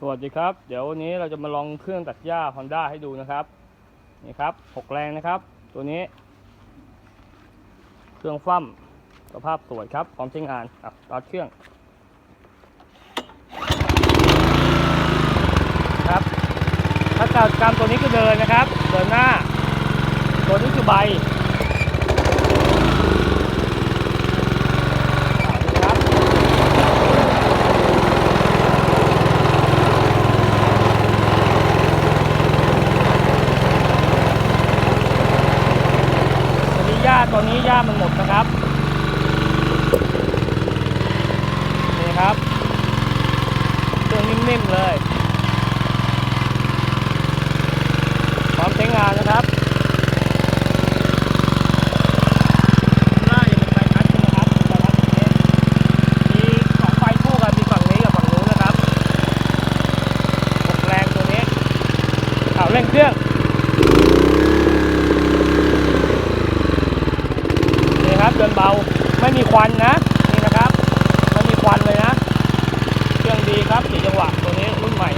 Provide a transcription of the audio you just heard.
สวัสดีครับ เดี๋ยววันนี้เราจะมาลองเครื่องตัดหญ้า Honda ให้ดูนะครับ นี่ครับหกแรงนะครับ ตัวนี้ เครื่องฟั่มสภาพสวยครับพร้อมใช้งานอะตัดเครื่องครับถ้าการกรรมตัวนี้ก็เดินนะครับ เดินหน้า ตัวนี้คือใบอะดูครับ ตัวนี้หญ้าตัวนี้หญ้ามันหมดนะครับนี่ครับเครื่องนิ่มๆเลยพร้อมใช้งานนะครับน้ายังเป็นไฟคัดอยู่นะครับไฟคัดตรงนี้มีสอง เบาไม่มีควันนะนี่นะครับไม่มีควันเลยนะ เครื่องดีครับสีจังหวะตัวนี้รุ่นใหม่